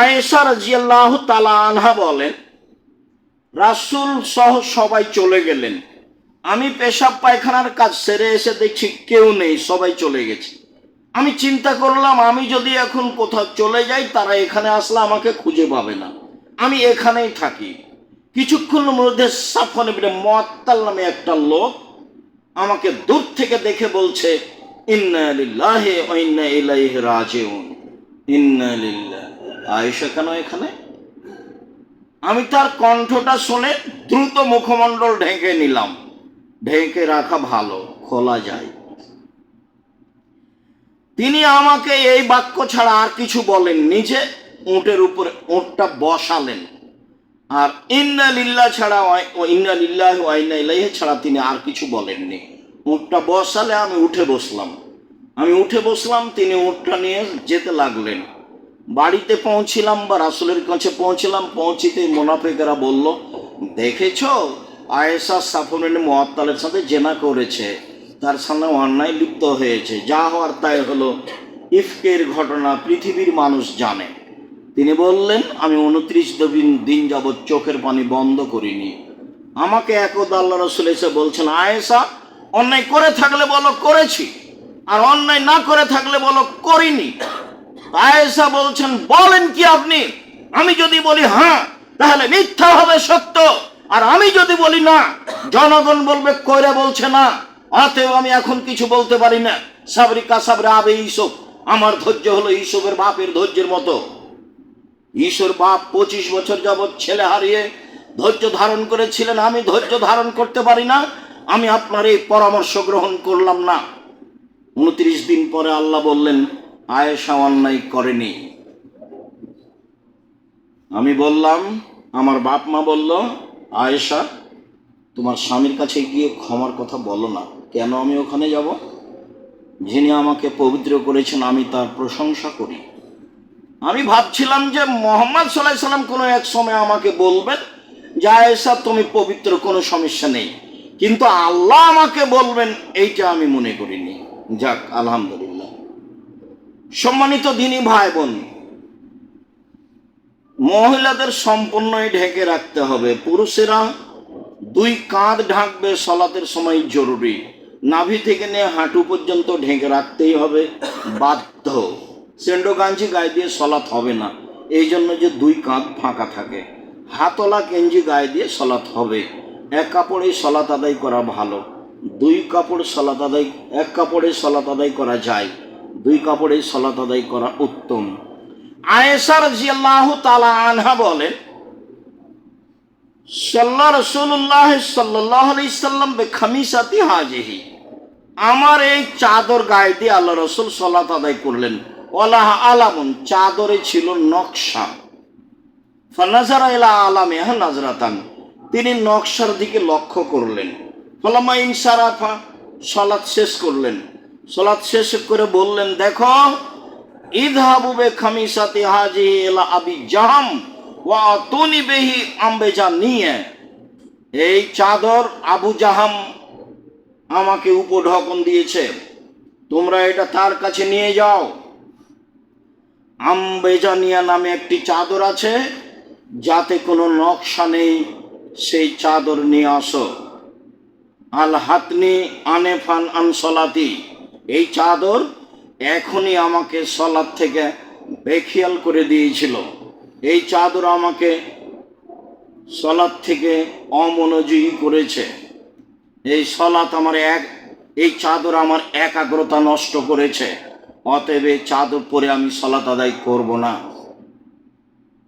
আয়েশা রাজিয়াল্লাহ তালা আনহা বলেন, রাসুল সহ সবাই চলে গেলেন। আমি পেশাব পায়খানার কাজ সেরে এসে দেখছি কেউ নেই, সবাই চলে গেছে। আমি চিন্তা করলাম, আমি যদি এখন কোথাও চলে যাই, তারা এখানে আসলে আমাকে খুঁজে পাবে না। আমি এখানেই থাকি। কিছুক্ষণের মধ্যে সাফন ইবনে মুআত্তাল নামে একটা লোক আমাকে দূর থেকে দেখে বলছে, ইন্না লিল্লাহি ইন্না ইলাইহি রাজিউন। ইন্না লিল্লাহ। আয়েশা কেন এখানে? আমি তার কণ্ঠটা শুনে দ্রুত মুখমণ্ডল ঢেকে নিলাম। ঢেকে রাখা ভালো, খোলা যায়। তিনি আমাকে এই বাক্য ছাড়া আর কিছু বলেন নিজে উটের উপরে, উটটা বসালেন। আর ইন্না লিল্লাহ ছাড়া ইন্না লিল্লাহ ওয়াইনা ইলাইহি ছাড়া তিনি আর কিছু বলেননি উটটা বসালে আমি উঠে বসলাম। আমি উঠে বসলাম, তিনি উটটা নিয়ে যেতে লাগলেন। বাড়িতে পৌঁছিলাম বা রাসুলের কাছে পৌঁছলাম পৌঁছিতে মোনাফেকেরা বলল, দেখেছ? আয়েশা সাফনের মহাত্তালের সাথে জেনা করেছে। তার সামনে অন্যায় লিপ্ত হয়েছে। যা হওয়ার তাই হলো। ইফকের ঘটনা পৃথিবীর মানুষ জানে। তিনি বললেন, আমি উনত্রিশ দিন দিন যাবৎ চোখের পানি বন্ধ করিনি। আমাকে একদা আল্লাহ রসুল এসে বলছেন, আয়েশা, অন্যায় করে থাকলে বলো করেছি, আর অন্যায় না করে থাকলে বলো করিনি। আয়েশা বলছেন, বলেন কি আপনি? আমি যদি বলি হ্যাঁ তাহলে মিথ্যা হবে সত্য। আর আমি যদি বলি না, জনগণ বলবে, কইরে বলছে না। অতএব আমি এখন কিছু বলতে পারি না। সাবরিকা সাবরে আবে ইসব আমার ধৈর্য হলো ইসবের বাপের ধৈর্যের মতো। ঈশ্বর বাপ পঁচিশ বছর যাবৎ ছেলে হারিয়ে ধৈর্য ধারণ করেছিলেন। আমি ধৈর্য ধারণ করতে পারি না। আমি আপনার এই পরামর্শ গ্রহণ করলাম না। উনত্রিশ দিন পরে আল্লাহ বললেন আয়েশা অন্যায় করেনি। আমি বললাম, আমার বাপ মা বলল, আয়েশা, তোমার স্বামীর কাছে গিয়ে ক্ষমার কথা বলো না। কেন আমি ওখানে যাব? যিনি আমাকে পবিত্র করেছেন, আমি তার প্রশংসা করি। আমি ভাবছিলাম যে মোহাম্মদ সাল্লাহ সাল্লাম কোনো এক সময় আমাকে বলবেন যে, আয়েশা, তুমি পবিত্র, কোনো সমস্যা নেই। কিন্তু আল্লাহ আমাকে বলবেন, এইটা আমি মনে করিনি। যাক, আলহামদুলিল্লাহ। সম্মানিত দিনী ভাই বোন, মহিলাদের সম্পূর্ণই ঢেকে রাখতে হবে। পুরুষেরা দুই কাঁধ ঢাকবে সলাতের সময় জরুরি। নাভি থেকে নিয়ে হাঁটু পর্যন্ত ঢেকে রাখতেই হবে। বাধ্য। সেন্ডো গাঞ্জি গায়ে দিয়ে সলাৎ হবে না। এই জন্য যে দুই কাঁধ ফাঁকা থাকে। হাতলা গেঞ্জি গায়ে দিয়ে সলাত হবে। এক কাপড়ে সলাৎ আদায় করা ভালো। দুই কাপড় সলাৎ আদায় এক কাপড়ে সলাৎ আদায় করা যায়। দুই কাপড়ে সলাত আদায় করা উত্তম। আয়েশা রাজিয়াল্লাহু তালা আনহা বলেন, সাল্লা রসুল্লাহ সাল্লাহ আলাইসাল্লাম বে খামিসাতি হাজিহি। আমার এই চাদর গায়ে আল্লাহ রসুল সলাত আদায় করলেন। ওলাহ আলামুন, চাদরে ছিল নকশা। ফানাজারা এলা আলামে হ্যাঁ নাজরাতান, তিনি নকশার দিকে লক্ষ্য করলেন। ফলামা ইনসারাফা সলাৎ শেষ করলেন। সলাৎ শেষ করে বললেন, দেখো ইদহাবু বে খামিসাতি হাজি এলা আবি জাহাম, ওয়া তুনি বেহি আম্বেজা নিয়ে। এই চাদর আবু জাহাম আমাকে উপঢকন দিয়েছে, তোমরা এটা তার কাছে নিয়ে যাও। আম্বেজানিয়া নামে একটি চাদর আছে, যাতে কোনো নকশা নেই, সেই চাদর নিয়ে আসো। আল হাতনি আনেফান আনসলাতি এই চাদর এখনই আমাকে সলাদ থেকে বেখিয়াল করে দিয়েছিল। এই চাদর আমাকে সলাদ থেকে অমনোযোগী করেছে। এই সলাৎ আমার এক, এই চাদর আমার একাগ্রতা নষ্ট করেছে। অতএব এই চাদর পরে আমি সলাত আদায় করব না।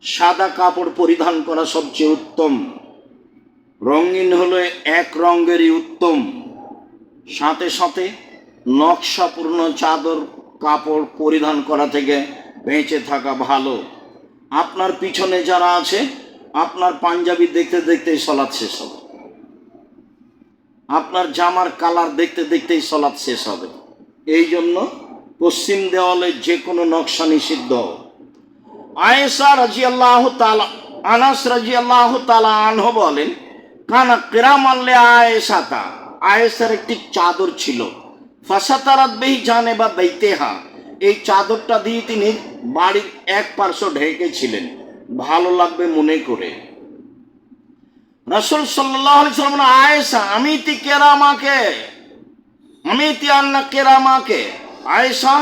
সাদা কাপড় পরিধান করা সবচেয়ে উত্তম। রঙিন হলে এক রঙেরই উত্তম। সাথে সাথে নকশাপূর্ণ চাদর কাপড় পরিধান করা থেকে বেঁচে থাকা ভালো। আপনার পিছনে যারা আছে, আপনার পাঞ্জাবি দেখতে দেখতেই সলাৎ শেষ হবে। আপনার জামার কালার দেখতে দেখতেই সলাৎ শেষ হবে। এই জন্য পশ্চিম দেওয়ালে যে কোনো নকশা নিষিদ্ধ। আয়েশা রাজি আল্লাহ তালা আনাস রাজি আল্লাহ তালা আনহ বলেন, কানা কেরাম আল্লে আয়েশাতা। আয়েশার একটি চাদর ছিল। ফাসাতারাত বেহি জানে বা বেইতেহা এই চাদরটা দিয়ে তিনি বাড়ির এক পার্শ্ব ঢেকেছিলেন। ভালো লাগবে মনে করে। রসুল সাল্লাহ সাল্লাম আয়েশা, আমি তি কেরামাকে আমি তি আন্না কেরামাকে আয়েশা,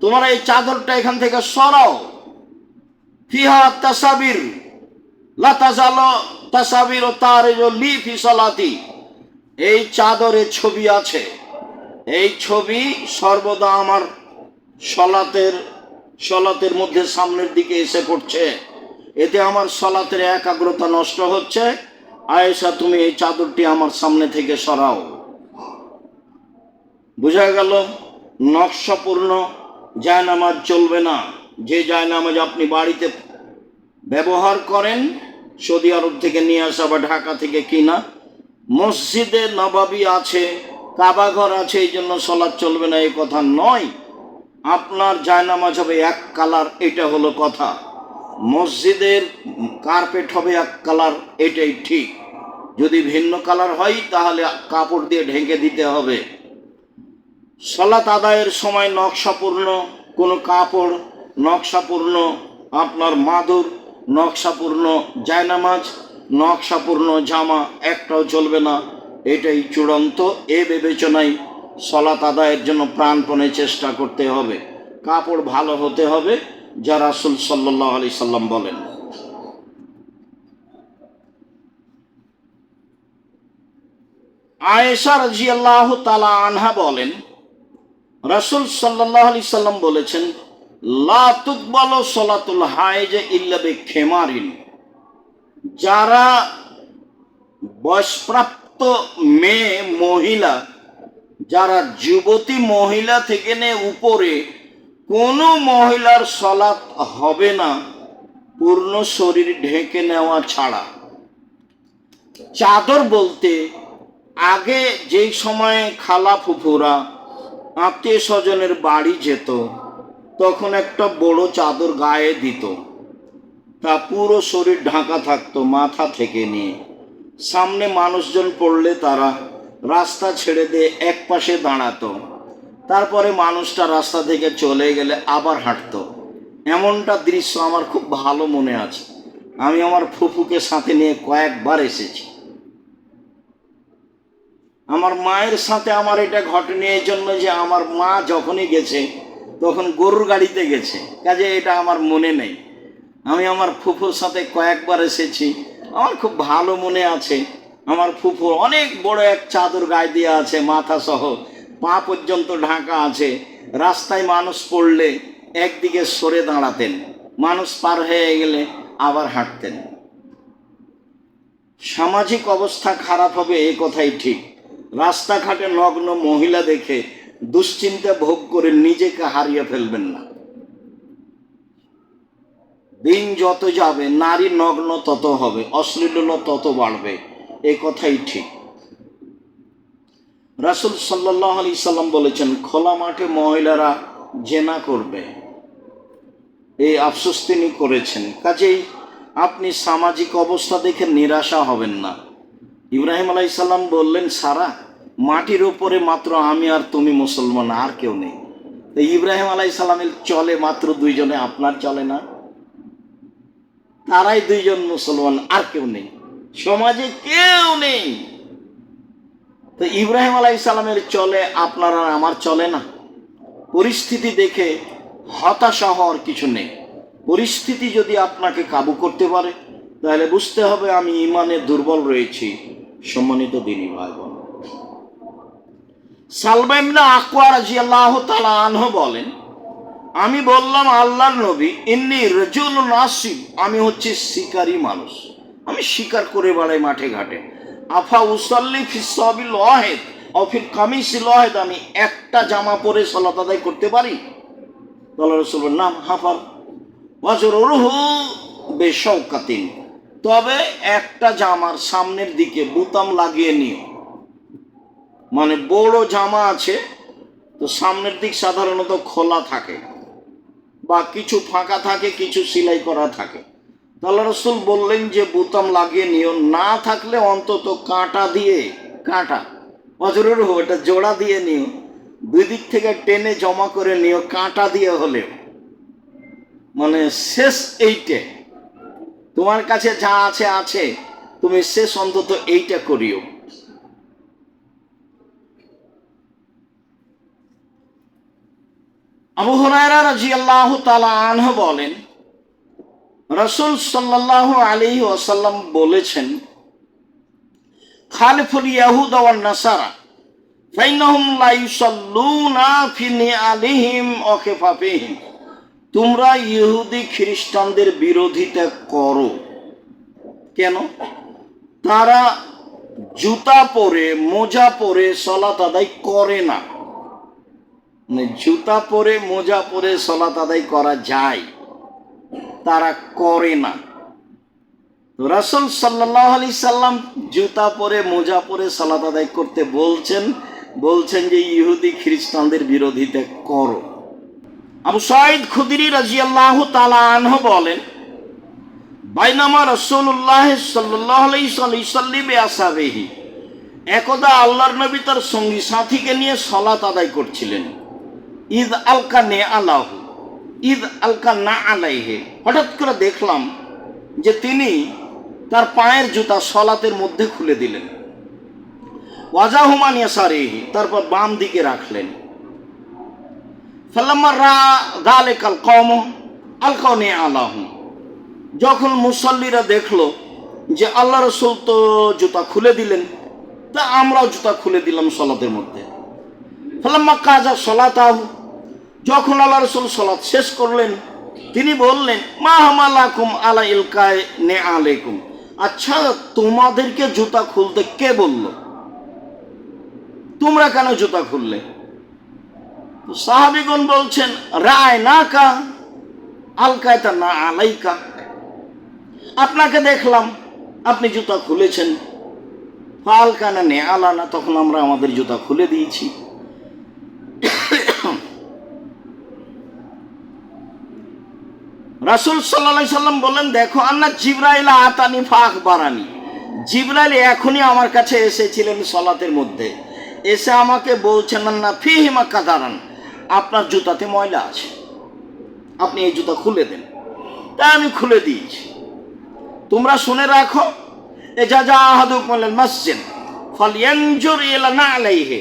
তোমার এই চাদরটা এখান থেকে সরাও। ফিহা তাসাবির লাতাজালো তাসাবির ও তার লি ফি সালাতি। এই চাদরে ছবি আছে। এই ছবি সর্বদা আমার সলাতের সলাতের মধ্যে সামনের দিকে এসে পড়ছে। এতে আমার সলাতের একাগ্রতা নষ্ট হচ্ছে। আয়েশা, তুমি এই চাদরটি আমার সামনে থেকে সরাও। বোঝা গেল, নকশাপূর্ণ জায়নামাজ চলবে না। যে জায়নামাজ আপনি বাড়িতে ব্যবহার করেন, সৌদি আরব থেকে নিয়ে আসা বা ঢাকা থেকে কিনা, মসজিদে নবাবি আছে কাবাঘর আছে, এই জন্য সলাৎ চলবে না, এই কথা নয়। আপনার জায়নামাজ হবে এক কালার, এটা হলো কথা। মসজিদের কার্পেট হবে এক কালার, এটাই ঠিক। যদি ভিন্ন কালার হয়, তাহলে কাপড় দিয়ে ঢেকে দিতে হবে। সলাত আদায়ের সময় নকশাপূর্ণ, কোনো কাপড় নকশাপূর্ণ, আপনার মাদুর নকশাপূর্ণ, জায়নামাজ নকশাপূর্ণ, জামা একটাও চলবে না। এটাই চূড়ান্ত। এ বিবেচনায় সলাত আদায়ের জন্য প্রাণপণে চেষ্টা করতে হবে। কাপড় ভালো হতে হবে, যা রাসুল সাল্লাহ আলি সাল্লাম বলেন। আয়েশা রাজি তালা আনহা বলেন, রাসুল সাল্লাহ আলি সাল্লাম বলেছেন, লা তুকবালো সলাতুল হায়জে ইল্লাবে খেমারিন যারা বয়সপ্রাপ্ত মেয়ে মহিলা, যারা যুবতী মহিলা থেকে নে উপরে, কোনো মহিলার সলাৎ হবে না, পূর্ণ শরীর ঢেকে নেওয়া ছাড়া। চাদর বলতে, আগে যেই সময়ে খালা ফুফুরা আত্মীয় স্বজনের বাড়ি যেত, তখন একটা বড় চাদর গায়ে দিত। তা পুরো শরীর ঢাকা থাকতো মাথা থেকে নিয়ে। সামনে মানুষজন পড়লে তারা রাস্তা ছেড়ে দিয়ে এক পাশে দাঁড়াতো। তারপরে মানুষটা রাস্তা থেকে চলে গেলে আবার হাঁটতো। এমনটা দৃশ্য আমার খুব ভালো মনে আছে। আমি আমার ফুফুকে সাথে নিয়ে কয়েকবার এসেছি। আমার মায়ের সাথে আমার এটা ঘটেনি এই জন্য যে আমার মা যখনই গেছে, তখন গরুর গাড়িতে গেছে। কাজে এটা আমার মনে নেই। আমি আমার ফুফুর সাথে কয়েকবার এসেছি। আমার খুব ভালো মনে আছে। আমার ফুফু অনেক বড় এক চাদর গায়ে দিয়ে আছে মাথা সহ। পা পর্যন্ত ঢাকা আছে। রাস্তায় মানুষ পড়লে একদিকে সরে দাঁড়াতেন। মানুষ পার হয়ে গেলে আবার হাঁটতেন। সামাজিক অবস্থা খারাপ হবে এই কথাই ঠিক। রাস্তাঘাটে নগ্ন মহিলা দেখে দুশ্চিন্তা ভোগ করে নিজেকে হারিয়ে ফেলবেন না। দিন যত যাবে, নারী নগ্ন তত হবে, অশ্লীলতা তত বাড়বে। এই কথাই ঠিক। রাসুল সাল্লাহ আলি সাল্লাম বলেছেন, খোলা মাঠে মহিলারা জেনা করবে। এই আফসোস তিনি করেছেন। কাজেই আপনি সামাজিক অবস্থা দেখে নিরাশা হবেন না। ইব্রাহিম আলাইসাল্লাম বললেন, সারা, মাটির ওপরে মাত্র আমি আর তুমি মুসলমান, আর কেউ নেই। তো ইব্রাহিম আলাইসাল্লামের চলে মাত্র দুইজনে, আপনার চলে না? তারাই দুইজন মুসলমান, আর কেউ নেই। সমাজে কেউ নেই। তো ইব্রাহিম আলাইসাল্লামের চলে, আপনার আমার চলে না। পরিস্থিতি দেখে হতাশা হওয়ার কিছু নেই। পরিস্থিতি যদি আপনাকে কাবু করতে পারে, তাহলে বুঝতে হবে আমি ইমানে দুর্বল রয়েছি, সম্মানিত দিনী ভাই বোন সালবাইমনা আকোয়া রাজি আল্লাহ তালা আনহ বলেন আমি বললাম আল্লাহর নবী, ইন্নি রজুল নাসিব আমি হচ্ছে শিকারী মানুষ। আমি শিকার করে বেড়াই মাঠে ঘাটে। আফা উসাল্লি ফিসাবিল ওয়াহেদ অফির কামিস লহেদ আমি একটা জামা পরে সলাত আদায় করতে পারি? নাম হাফার ওয়াজর রুহু বেশৌকাতিন তবে একটা জামার সামনের দিকে বুতাম লাগিয়ে নিও। মানে বড় জামা আছে, তো সামনের দিক সাধারণত খোলা থাকে। বা কিছু ফাঁকা থাকে, কিছু সেলাই করা থাকে। আল্লাহ রসুল বললেন যে, বোতাম লাগিয়ে নিও। না থাকলে অন্তত কাঁটা দিয়ে, কাঁটা, অজরের হোক এটা জোড়া দিয়ে নিও। দুই দিক থেকে টেনে জমা করে নিও, কাঁটা দিয়ে হলেও। মানে শেষ এইটে। তোমার কাছে যা আছে আছে। তুমি শেষ অন্তত এইটা করিও। আবু হুরায়রা রাদিয়াল্লাহু তাআলা আনহু বলেন, রাসূল সাল্লাল্লাহু আলাইহি ওয়াসাল্লাম বলেছেন, খালিফুল ইয়াহুদ ওয়ান নাসারা, ফাইনাহুম লা ইউসাল্লুনা ফি নিআলিহিম ওয়া তোমরা ইহুদি খ্রিস্টানদের বিরোধিতা করো। কেন? তারা জুতা পরে, মোজা পরে সলাত আদায় করে না। মানে জুতা পরে, মোজা পরে সলাত আদায় করা যায়। তারা করে না। রাসুল সাল্লাহ আলি সাল্লাম জুতা পরে, মোজা পরে সালাত আদায় করতে বলছেন। বলছেন যে, ইহুদি খ্রিস্টানদের বিরোধিতা করো। আবু সাইদ খুদিরি রাজিয়াল্লাহ তালা আনহ বলেন, বাইনামা রসুল্লাহ সাল্লাহ আলাইসাল্লিবে আসাবেহি। একদা আল্লাহর নবী তার সঙ্গী সাথীকে নিয়ে সলাত আদায় করছিলেন। ঈদ আলকা নে আলাহু ঈদ আলকা না আলাইহে। হঠাৎ করে দেখলাম যে তিনি তার পায়ের জুতা সলাতের মধ্যে খুলে দিলেন। ওয়াজাহুমান ইয়াসারিহি, তারপর বাম দিকে রাখলেন। ফাল্লাম্মা রা দালেকাল কম আলকাও নে আলাহু। যখন মুসল্লিরা দেখল যে আল্লাহ রসুল তো জুতা খুলে দিলেন, তা আমরাও জুতা খুলে দিলাম সলাতের মধ্যে। ফালাম্মা কাজা সলাতাহু। যখন আল্লাহ রসুল সলাৎ শেষ করলেন, তিনি বললেন, মা হামালাকুম আলা ইলকায় নে আলাইকুম। আচ্ছা তোমাদেরকে জুতা খুলতে কে বলল? তোমরা কেন জুতা খুললে? সাহাবিগণ বলছেন রায় না কা আলকায় তা না আলাইকা। আপনাকে দেখলাম, আপনি জুতা খুলেছেন। আলকানা নে আলানা, তখন আমরা আমাদের জুতা খুলে দিয়েছি। রাসুল সাল্লা সাল্লাম বললেন, দেখো, আন্না জিব্রাইল আতানি ফাঁক বারানি জিব্রাইল এখনই আমার কাছে এসেছিলেন সলাতের মধ্যে। এসে আমাকে বলছেন না ফিহিমা কাদারান। আপনার জুতাতে ময়লা আছে। আপনি এই জুতা খুলে দেন। তাই আমি খুলে দিয়েছি। তোমরা শুনে রাখো, এ যা যা আহাদুক বললেন, মসজিদ, ফলিয়ানজুর ইলা না আলাইহে,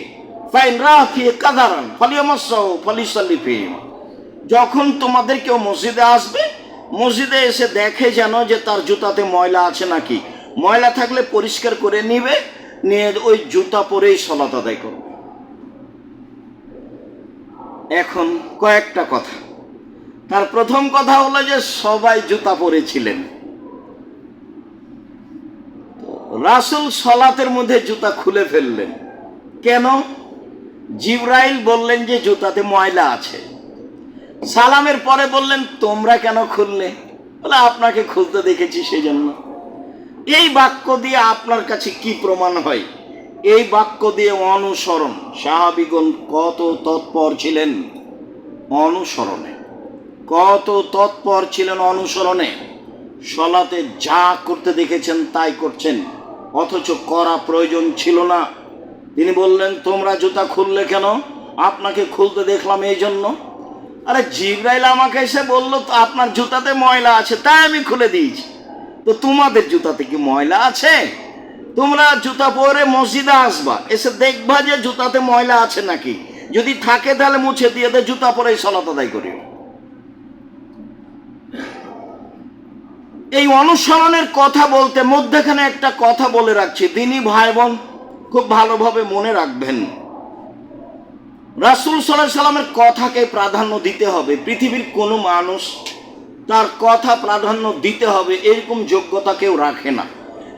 ফাইন রাফি কাদারান ফলিয়ামাসাও ফলিসাল্লি ফিহিমা। যখন তোমাদের কেউ মসজিদে আসবে মসজিদে এসে দেখে যেন যে তার জুতাতে ময়লা আছে নাকি। ময়লা থাকলে পরিষ্কার করে নিবে, নিয়ে ওই জুতা পরেই সলাত আদায় করবে। এখন কয়েকটা কথা। তার প্রথম কথা হলো যে সবাই জুতা পরেছিলেন। রাসুল সলাতের মধ্যে জুতা খুলে ফেললেন। কেন? জিব্রাইল বললেন যে জুতাতে ময়লা আছে। সালামের পরে বললেন, তোমরা কেন খুললে? বলে, আপনাকে খুলতে দেখেছি সেই জন্য এই বাক্য দিয়ে আপনার কাছে কি প্রমাণ হয়? এই বাক্য দিয়ে অনুসরণ। সাহাবিগণ কত তৎপর ছিলেন অনুসরণে। কত তৎপর ছিলেন অনুসরণে। সলাতে যা করতে দেখেছেন তাই করছেন। অথচ করা প্রয়োজন ছিল না। তিনি বললেন, তোমরা জুতা খুললে কেন? আপনাকে খুলতে দেখলাম এই জন্য। আরে জিব্রাইল আমাকে এসে বলল, তো আপনার জুতাতে ময়লা আছে, তাই আমি খুলে দিয়েছি। তো তোমাদের জুতাতে কি ময়লা আছে? তোমরা জুতা পরে মসজিদে আসবা, এসে দেখবা যে জুতাতে ময়লা আছে নাকি। যদি থাকে তাহলে মুছে দিয়ে দে, জুতা পরে সলাত আদায় করিও। এই অনুসরণের কথা বলতে মধ্যেখানে একটা কথা বলে রাখছি। তিনি ভাই বোন, খুব ভালোভাবে মনে রাখবেন। রাসুল সাল্লাহ সাল্লামের কথাকে প্রাধান্য দিতে হবে। পৃথিবীর কোনো মানুষ তার কথা প্রাধান্য দিতে হবে, এরকম যোগ্যতা কেউ রাখে না।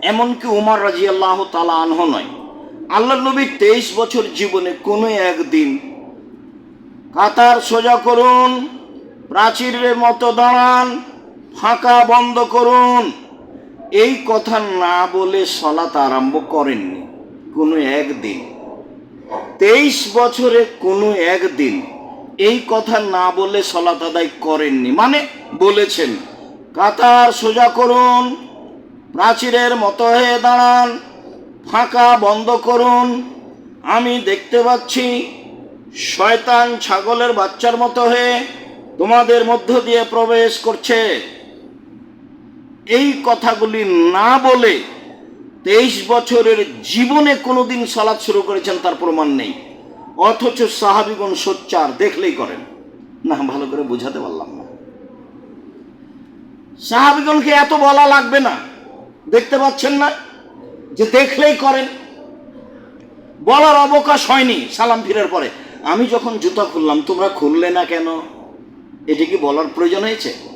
এমনকি উমার রাজি আল্লাহ তালা আনহ নয়। আল্লাহ নবীর তেইশ বছর জীবনে কোনো একদিন কাতার সোজা করুন, প্রাচীরের মতো দাঁড়ান, ফাঁকা বন্ধ করুন। এই কথা না বলে সলাত আরম্ভ করেননি কোনো একদিন। তেইশ বছরে কোনো একদিন এই কথা না বলে সলাত আদায় করেননি। মানে বলেছেন, কাতার সোজা করুন, প্রাচীরের মতো হয়ে দাঁড়ান, ফাঁকা বন্ধ করুন। আমি দেখতে পাচ্ছি শয়তান ছাগলের বাচ্চার মতো হয়ে তোমাদের মধ্য দিয়ে প্রবেশ করছে। এই কথাগুলি না বলে তেইশ বছরের জীবনে কোনোদিন সালাদ শুরু করেছেন, তার প্রমাণ নেই। অথচ সাহাবিগুন সোচ্চার, দেখলেই করেন। না, ভালো করে বোঝাতে পারলাম না। সাহাবিগণকে এত বলা লাগবে না। দেখতে পাচ্ছেন না? যে দেখলেই করেন। বলার অবকাশ হয়নি সালাম ফিরার পরে। আমি যখন জুতা খুললাম, তোমরা খুললে না কেন? এটি কি বলার প্রয়োজন হয়েছে?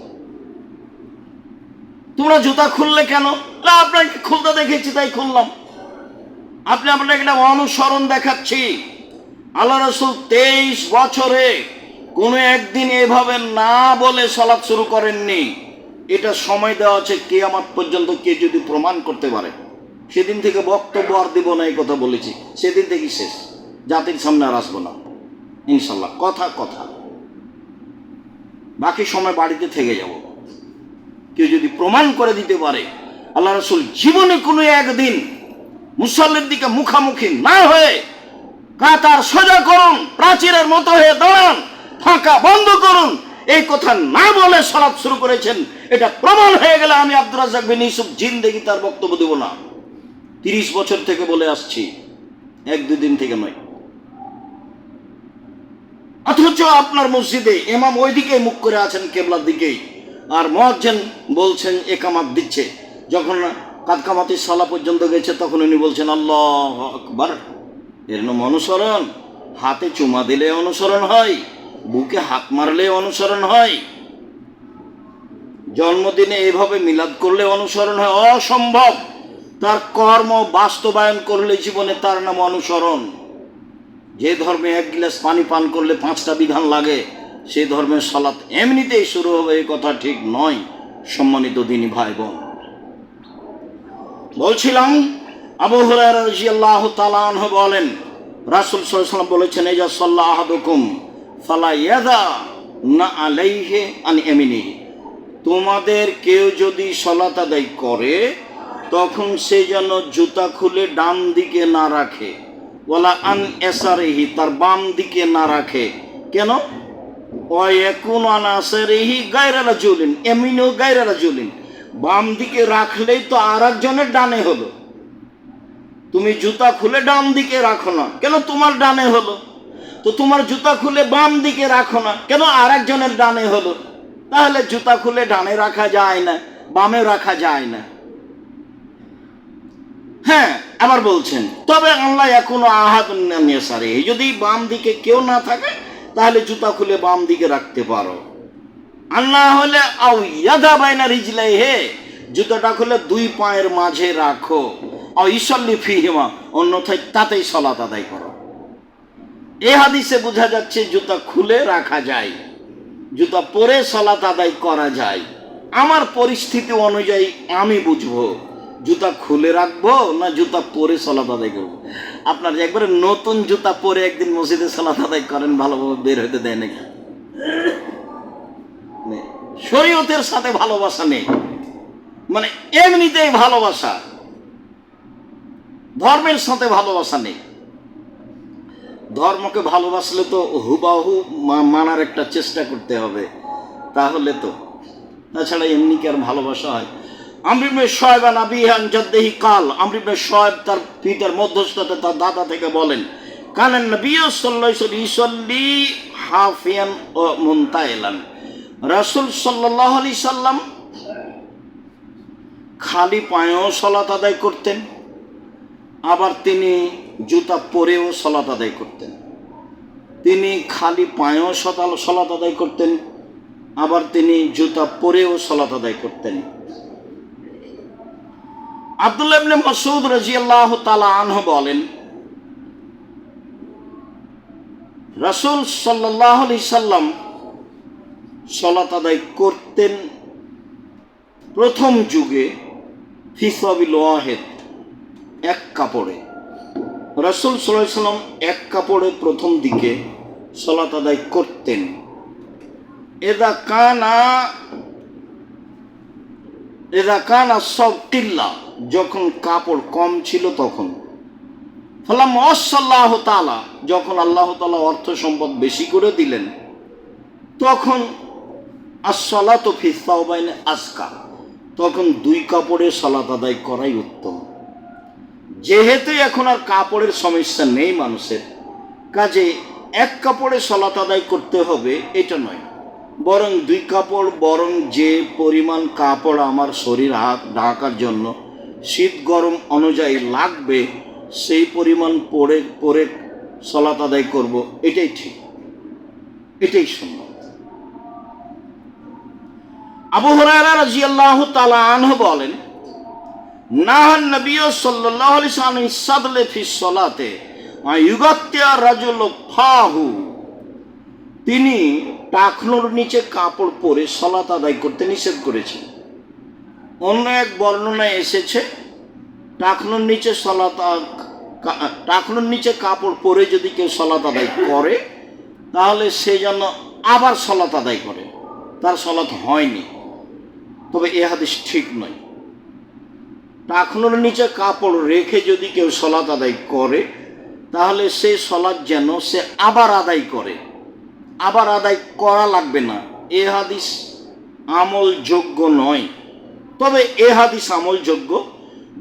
তোমরা জুতা খুললে কেন? না, আপনাকে খুলতে দেখেছি, তাই খুললাম। আপনি আপনাকে একটা অনুসরণ দেখাচ্ছি। আল্লাহ রসুল তেইশ বছরে কোনো একদিন এভাবে না বলে সলাৎ শুরু করেননি। এটা সময় দেওয়া আছে কে আমার পর্যন্ত কে যদি প্রমাণ করতে পারে। সেদিন থেকে বক্তব্য আর দিব না, এই কথা বলেছি। সেদিন থেকেই শেষ। জাতির সামনে আর আসব না। ইনশাল্লাহ, কথা কথা। বাকি সময় বাড়িতে থেকে যাব। কেউ যদি প্রমাণ করে দিতে পারে, আল্লাহ রসুল জীবনে কোনো একদিন মুসল্লির দিকে মুখামুখি না হয়ে কাতার সোজা করুন, প্রাচীরের মতো হয়ে দাঁড়ান, ফাঁকা বন্ধ করুন, এই কথা না বলে সলাপ শুরু করেছেন, এটা প্রমাণ হয়ে গেলে আমি আব্দুল রাজাক বিন জিন্দেগি তার বক্তব্য দেব না। তিরিশ বছর থেকে বলে আসছি, এক দুদিন থেকে নয়। অথচ আপনার মসজিদে এমাম ওইদিকে মুখ করে আছেন, কেবলার দিকেই। আর মহাজ্জেন বলছেন একামাত দিচ্ছে। যখন কাদকামাতি সালা পর্যন্ত গেছে, তখন উনি বলছেন, আল্লাহ আকবার। এর নাম অনুসরণ। হাতে চুমা দিলে অনুসরণ হয়, বুকে হাত মারলে অনুসরণ হয়। জন্মদিনে এভাবে মিলাদ করলে অনুসরণ হয়, অসম্ভব। তার কর্ম বাস্তবায়ন করলে জীবনে তার নাম অনুসরণ। যে ধর্মে এক গ্লাস পানি পান করলে পাঁচটা বিধান লাগে সেই ধর্মের সালাত এমনিতেই শুরু হবে, এই কথা ঠিক নয়, সম্মানিত দিনী ভাই বোন বলছিলাম, আবু হুরাহ তালাহ বলেন, রাসুল সাল্লাম বলেছেন এই যা সাল্লাহ আহাদুকুম না আলাইহে আন এমিনি তোমাদের কেউ যদি সলাত আদায় করে, তখন সে যেন জুতা খুলে ডান দিকে না রাখে ওলা আন এসারেহি তার বাম দিকে না রাখে। কেন? বাম দিকে রাখলেই তো আর একজনের ডানে হলো। তুমি জুতা খুলে ডান দিকে রাখো না। কেন তোমার ডানে হলো? তো তোমার জুতা খুলে বাম দিকে রাখো না। কেন আর একজনের ডানে হলো? তাহলে জুতা খুলে ডানে রাখা যায় না, বামে রাখা যায় না। হ্যাঁ আবার বলছেন, তবে আল্লাহ এখনও আহাত যদি বাম দিকে কেউ না থাকে তাহলে জুতা খুলে বাম দিকে রাখতে পারো। আর না হলে আউ ইয়াদা বাইনা রিজলাই হে, জুতাটা খুলে দুই পায়ের মাঝে রাখো। আও ইসল্লি ফিহিমা, অন্যথায় তাতেই সলাত আদায় করো। এ হাদিসে বোঝা যাচ্ছে জুতা খুলে রাখা যায়, জুতা পরে সলাত আদায় করা যায়। আমার পরিস্থিতি অনুযায়ী আমি বুঝব। জুতা খুলে রাখব না জুতা পরে সলাত আদায় করব? আপনার একবারে নতুন জুতা পরে একদিন মসজিদে সলাত আদায় করেন, ভালোভাবে বের হতে দেয় নাকি? শরীয়তের সাথে ভালোবাসা নেই। মানে এমনিতেই ভালোবাসা। ধর্মের সাথে ভালোবাসা নেই। ধর্মকে ভালোবাসলে তো হুবাহু মানার একটা চেষ্টা করতে হবে। তাহলে তো। তাছাড়া এমনি কি আর ভালোবাসা হয়। আমরিমে শয়েব আবিহান জদ্দেহি কাল। আমরিমে শয়েব তার পিতার মধ্যস্থতে তার দাদা থেকে বলেন, কানেন নবী সাল্লাহ ইসল্লি হাফিয়ান ও মুন্তাইলান। রাসুল সাল্লাহ আলি সাল্লাম খালি পায়েও সলাত আদায় করতেন, আবার তিনি জুতা পরেও সলাত আদায় করতেন। তিনি খালি পায়েও সলাত আদায় করতেন, আবার তিনি জুতা পরেও সলাত আদায় করতেন। আব্দুল্লাহ ইবনে মাসউদ রাদিয়াল্লাহু তাআলা আনহু বলেন, রাসূল সাল্লাল্লাহু আলাইহি সাল্লাম সলাত আদায় করতেন প্রথম যুগে ফিসাবিল ওয়াহেদ এক কাপড়ে। রসুল সাল্লাহ সাল্লাম এক কাপড়ে প্রথম দিকে সলাত আদায় করতেন। এদা কানা এদা কানা সব টিল্লা যখন কাপড় কম ছিল তখন। ফলাম অসাল্লাহ তালা যখন আল্লাহ তালা অর্থ সম্পদ বেশি করে দিলেন, তখন আসলা তো ফিস্তাওবাইনে আজকা তখন দুই কাপড়ে সলাত আদায় করাই উত্তম। যেহেতু এখন আর কাপড়ের সমস্যা নেই মানুষের, কাজে এক কাপড়ে সলাত আদায় করতে হবে এটা নয়, বরং দুই কাপড়, বরং যে পরিমাণ কাপড় আমার শরীর হাত ঢাকার জন্য শীত গরম অনুযায়ী লাগবে, সেই পরিমাণ পরে পরে সলাত আদায় করব। এটাই ঠিক। এটাই সুন্দর আবু হরায়রা রাদিয়াল্লাহু তাআলা আনহু বলেন নাহান নবী সাল্লাল্লাহু আলাইহি সাল্লাম ইসাদলে ফি সলাতে ইউগাত্তিয়া রাজুল ফাহু। তিনি টাকনোর নিচে কাপড় পরে সলাত আদায় করতে নিষেধ করেছেন। অন্য এক বর্ণনায় এসেছে, টাকনোর নিচে সলাত টাকনোর নিচে কাপড় পরে যদি কেউ সলাত আদায় করে, তাহলে সে যেন আবার সলাত আদায় করে। তার সলাত হয়নি। তবে এ হাদিস ঠিক নয়। টাকনোর নিচে কাপড় রেখে যদি কেউ সলাত আদায় করে, তাহলে সেই সলাৎ যেন সে আবার আদায় করে। আবার আদায় করা লাগবে না। এ হাদিস আমলযোগ্য নয়। তবে এ হাদিস আমলযোগ্য।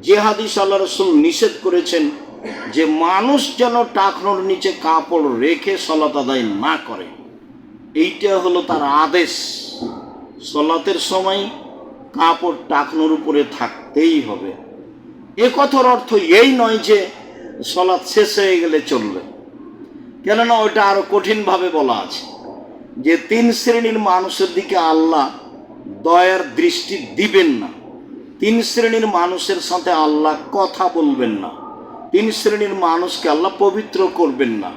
যে হাদিস আল্লাহ রসুল নিষেধ করেছেন যে মানুষ যেন টাকনোর নিচে কাপড় রেখে সলাত আদায় না করে, এইটা হলো তার আদেশ। সলাতের সময় কাপড় টাকনোর উপরে থাকতেই হবে। এ কথার অর্থ এই নয় যে সলাৎ শেষ হয়ে গেলে চলবে। কেননা ওটা আরও কঠিনভাবে বলা আছে যে তিন শ্রেণির মানুষের দিকে আল্লাহ দয়ার দৃষ্টি দিবেন না। তিন শ্রেণির মানুষের সাথে আল্লাহ কথা বলবেন না। তিন শ্রেণির মানুষকে আল্লাহ পবিত্র করবেন না।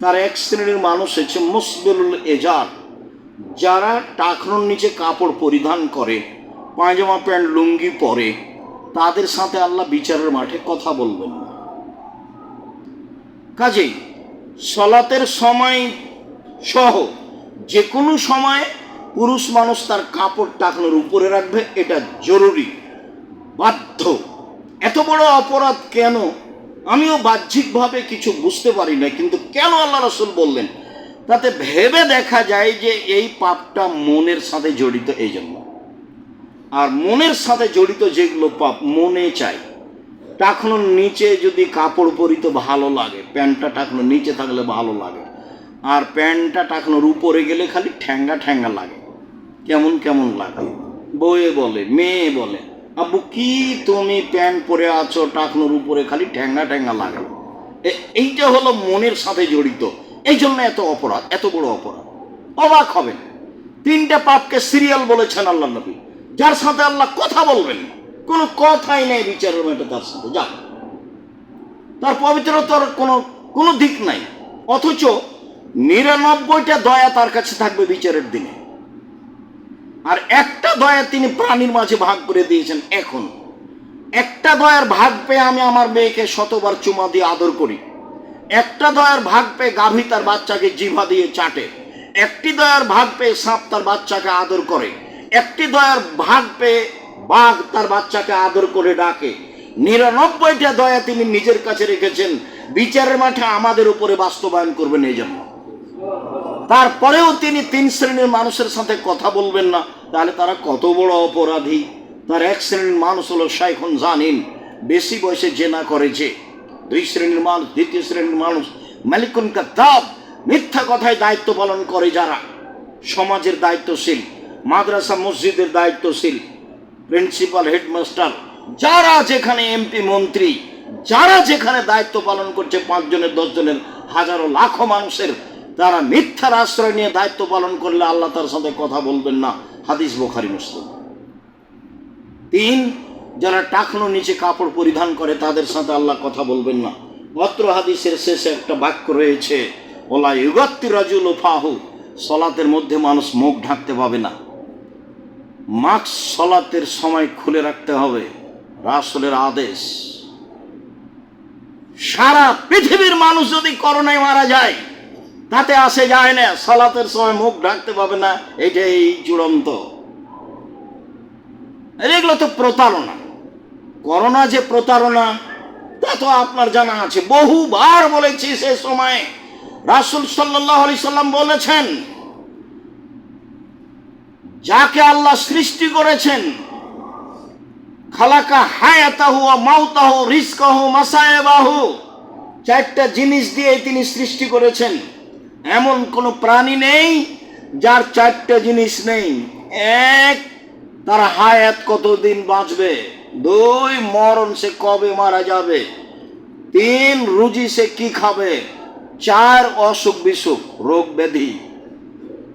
তার এক শ্রেণির মানুষ হচ্ছে মুসবিলুল এজার যারা টাকনোর নিচে কাপড় পরিধান করে, পায়জামা প্যান্ট, লুঙ্গি পরে, তাদের সাথে আল্লাহ বিচারের মাঠে কথা বলবেন না। কাজেই সলাতের সময় সহ যে কোনো সময় পুরুষ মানুষ তার কাপড় টাকনোর উপরে রাখবে, এটা জরুরি। বাধ্য। এত বড় অপরাধ কেন? আমিও বাহ্যিকভাবে কিছু বুঝতে পারি না কিন্তু কেন আল্লাহ রসুল বললেন? তাতে ভেবে দেখা যায় যে এই পাপটা মনের সাথে জড়িত এই জন্য আর মনের সাথে জড়িত যেগুলো পাপ, মনে চাই। টাকনোর নিচে যদি কাপড় পরিতে ভালো লাগে, প্যান্টটা টাকনোর নিচে থাকলে ভালো লাগে। আর প্যান্টটা টাকনোর উপরে গেলে খালি ঠ্যাঙ্গা ঠ্যাঙ্গা লাগে। কেমন কেমন লাগে? বউয়ে বলে, মেয়ে বলে, আব্বু, কি তুমি প্যান্ট পরে আছো, টাকনোর উপরে খালি ঠ্যাঙ্গা ঠ্যাঙ্গা লাগে? এইটা হলো মনের সাথে জড়িত। এই জন্য এত অপরাধ, এত বড় অপরাধ। অবাক হবেন। তিনটা পাপকে সিরিয়াল বলেছেন আল্লাহ নবী। যার সাথে আল্লাহ কথা বলবেন কোনো কথাই নেই বিচারের মেটে তার সাথে। যা তার পবিত্রতার কোনো কোনো দিক নাই। অথচ নিরানব্বইটা দয়া তার কাছে থাকবে বিচারের দিনে। আর একটা দয়া তিনি প্রাণীর মাঝে ভাগ করে দিয়েছেন এখন। একটা দয়ার ভাগ পেয়ে আমি আমার মেয়েকে শতবার চুমা দিয়ে আদর করি। একটা দয়ার ভাগ পেয়ে গাভী তার বাচ্চাকে জিভা দিয়ে চাটে। একটি দয়ার ভাগ পেয়ে সাপ তার বাচ্চাকে আদর করে। একটি দয়ার ভাগ পেয়ে বাঘ তার বাচ্চাকে আদর করে ডাকে। নিরানব্বইটা দয়া তিনি নিজের কাছে রেখেছেন। বিচারের মাঠে আমাদের উপরে বাস্তবায়ন করবেন এই জন্য। তারপরেও তিনি তিন শ্রেণির মানুষের সাথে কথা বলবেন না। তাহলে তারা কত বড় অপরাধী? তার এক শ্রেণির মানুষ হলো শাইখন জানিন বেশি বয়সে জেনা করে যে দুই শ্রেণির মানুষ, দ্বিতীয় শ্রেণির মানুষ, মালিকুন কাদ্দাব মিথ্যা কথায় দায়িত্ব পালন করে যারা। সমাজের দায়িত্বশীল, মাদ্রাসা মসজিদের দায়িত্বশীল, প্রিন্সিপাল, হেডমাস্টার, যারা যেখানে এমপি, মন্ত্রী, যারা যেখানে দায়িত্ব পালন করছে, পাঁচজনের, দশজনের, হাজারো, লাখো মানুষের তারা মিথ্যার আশ্রয় নিয়ে দায়িত্ব পালন করলে আল্লাহ তার সাথে কথা বলবেন না। হাদিস বোখারি, মুসলিম। তিন, যারা টাকনো নিচে কাপড় পরিধান করে, তাদের সাথে আল্লাহ কথা বলবেন না। অত্র হাদিসের শেষে একটা বাক্য রয়েছে, ওলা ইউগাত্তি রাজুল ফাহু সলাতের মধ্যে মানুষ মুখ ঢাকতে পাবে না। মাস্ক সলাতের সময় খুলে রাখতে হবে, রাসুলের আদেশ। সারা পৃথিবীর মানুষ যদি করোনায় মারা যায় তাতে আসে যায় না, সালাতের সময় মুখ ঢাকতে পাবে না, এটাই চূড়ান্ত এগুলো তো প্রতারণা। করোনা যে প্রতারণা, তা তো আপনার জানা আছে। বহুবার বলেছি সে সময় রাসুল সাল্লাহ আলি সাল্লাম বলেছেন, যাকে আল্লাহ সৃষ্টি করেছেন, খালাকা হায়াতাহু মাউতাহু রিস্কাহু মাসায়েবাহু, চারটা জিনিস দিয়ে তিনি সৃষ্টি করেছেন। এমন কোনো প্রাণী নেই যার চারটে জিনিস নেই। এক, তার হায়াত কতদিন বাঁচবে? দুই, মরণ সে কবে মারা যাবে? তিন, রুজি সে কি খাবে? চার, অসুখ বিসুখ, রোগ ব্যাধি।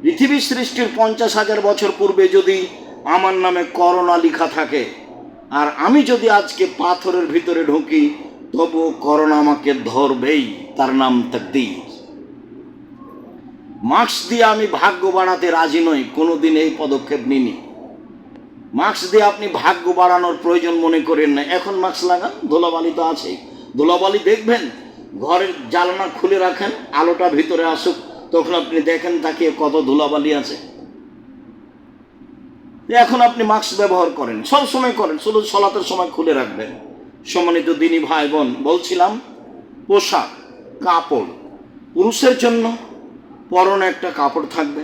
পৃথিবী সৃষ্টির পঞ্চাশ হাজার বছর পূর্বে যদি আমার নামে করোনা লেখা থাকে, আর আমি যদি আজকে পাথরের ভিতরে ঢুকি তবু করোনা আমাকে ধরবেই, তার নাম তাকদীর। মাস্ক দিয়ে আমি ভাগ্য বাড়াতে রাজি নই, কোনোদিন এই পদক্ষেপ নিনি মাস্ক দিয়ে আপনি ভাগ্য বাড়ানোর প্রয়োজন মনে করেন না। এখন মাস্ক লাগান, ধুলাবালি তো আছেই। ধুলাবালি দেখবেন, ঘরের জ্বালানা খুলে রাখেন, আলোটা ভিতরে আসুক, তখন আপনি দেখেন তাকে কত ধুলাবালি আছে। এখন আপনি মাস্ক ব্যবহার করেন, সব সময় করেন, শুধু সলাতের সময় খুলে রাখবেন। সম্মানিত দিনী ভাই বোন, বলছিলাম, পোশাক, কাপড়, পুরুষের জন্য পরনে একটা কাপড় থাকবে,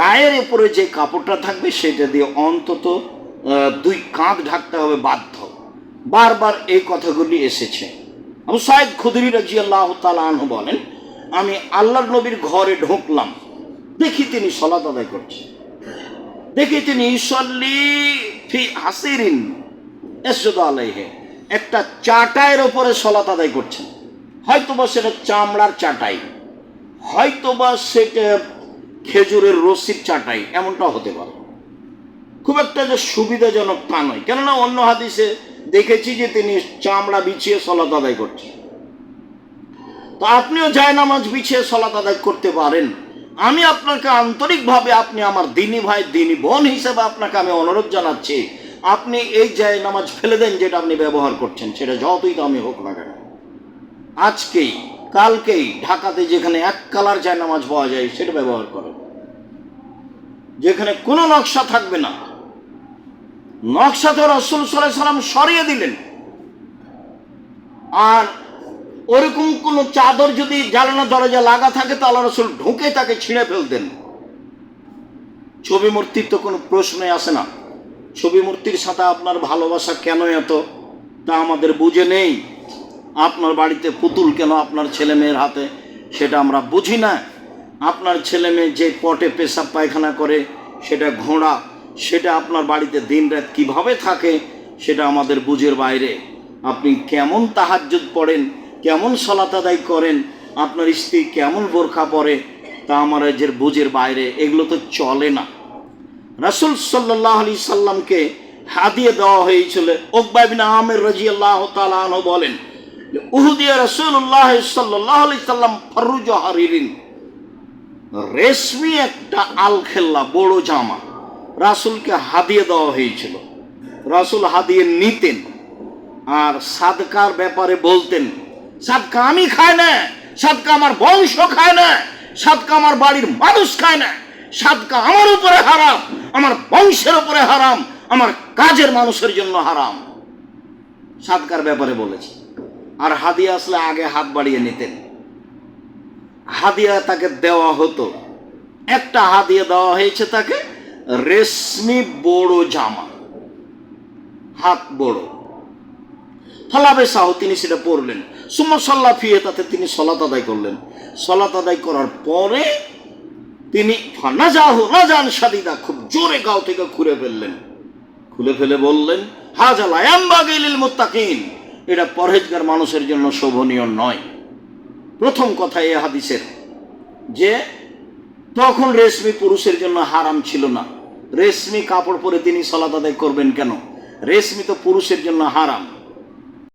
গায়ের উপরে যে কাপড়টা থাকবে সেটা দিয়ে অন্তত দুই কাঁধ ঢাকতে হবে বাধ্য। বারবার এই কথাগুলি এসেছে। সাইদ খুদরি রাজি আল্লাহ আনহু বলেন, আমি আল্লাহর নবীর ঘরে ঢুকলাম, দেখি তিনি সলাত আদায় করছেন। দেখি তিনি ইসল্লি ফি হাসিরিন আলাইহে, একটা চাটাইয়ের ওপরে সলাত আদায় করছেন। হয়তোবা সেটা চামড়ার চাটাই। হয়তোবা সেটা খেজুরের রসির চাটাই, এমনটা হতে পারে। খুব একটা যে সুবিধাজনক তা নয়। কেননা অন্য হাদিসে দেখেছি যে তিনি চামড়া বিছিয়ে সলাত আদায় করছেন। তো আপনিও জায়নামাজ বিছিয়ে সলাত আদায় করতে পারেন। আমি আপনাকে আন্তরিকভাবে, আপনি আমার দিনী ভাই, দিনী বোন হিসেবে আপনাকে আমি অনুরোধ জানাচ্ছি, আপনি এই জায়নামাজ ফেলে দেন যেটা আপনি ব্যবহার করছেন, সেটা যতই দামি হোক না কেন। আজকেই কালকেই ঢাকাতে যেখানে এক কালার জায়নামাজ পাওয়া যায়, সেটা ব্যবহার করেন যেখানে কোনো নকশা থাকবে না। নকশা তো রসুল সাল্লাহ সাল্লাম সরিয়ে দিলেন। আর ওরকম কোনো চাদর যদি জ্বালানো দরজা লাগা থাকে তো আল্লাহ রসুল ঢুকে তাকে ছিঁড়ে ফেলতেন। ছবি মূর্তির তো কোনো প্রশ্নই আসে না। ছবি মূর্তির সাথে আপনার ভালোবাসা কেন এত, তা আমাদের বুঝে নেই। আপনার বাড়িতে পুতুল কেন আপনার ছেলে মেয়ের হাতে, সেটা আমরা বুঝি না। আপনার ছেলে মেয়ে যে পটে পেশাব পায়খানা করে, সেটা ঘোড়া, সেটা আপনার বাড়িতে দিন রাত কীভাবে থাকে, সেটা আমাদের বুঝের বাইরে। আপনি কেমন তাহাজ্জুদ পড়েন, কেমন সলাত করেন, আপনার স্ত্রী কেমন বোরখা পরে, তা আমার যে বুঝের বাইরে, এগুলো তো চলে না। রাসুল সাল্লাহ আলি সাল্লামকে হাদিয়ে দেওয়া হয়েছিল ওকবাবিন আমের রাজি আল্লাহ তালন বলেন উহুদিয়া রসুল্লাহ সাল্লাহ সাল্লাম ফরুজ হারিরিন। রেশমি একটা বড় জামা। রাসুলকে হাদিয়ে দেওয়া হয়েছিল। রাসুল হাদিয়ে নিতেন। আর সাদকার ব্যাপারে বলতেন, সাদকা আমি খাই না, সাদকা আমার বংশ খায় না, সাদকা আমার বাড়ির মানুষ খায় না, সাদকা আমার উপরে হারাম, আমার বংশের উপরে হারাম, আমার কাজের মানুষের জন্য হারাম। সাদকার ব্যাপারে বলেছে। আর হাদিয়া আসলে আগে হাত বাড়িয়ে নিতেন। হাদিয়া তাকে দেওয়া হতো। একটা হাদিয়া দেওয়া হয়েছে তাকে রেশমি বড় জামা। হাত বড়। ফালাবে সাহ তিনি সেটা পড়লেন। সুম্মা সল্লা ফিয়ে তাতে তিনি সলাত আদায় করলেন। সলাত আদায় করার পরে তিনি না যাহ না যান সাদিদা খুব জোরে গাও থেকে খুলে ফেললেন। খুলে ফেলে বললেন হাজালা এম্বাগিলিল মুত্তাকিন। এটা পরহেজগার মানুষের জন্য শোভনীয় নয়। প্রথম কথা এ হাদিসের, যে তখন রেশমি পুরুষের জন্য হারাম ছিল না। রেশমি কাপড় পরে তিনি সলাত আদায় করবেন কেন? রেশমি তো পুরুষের জন্য হারাম।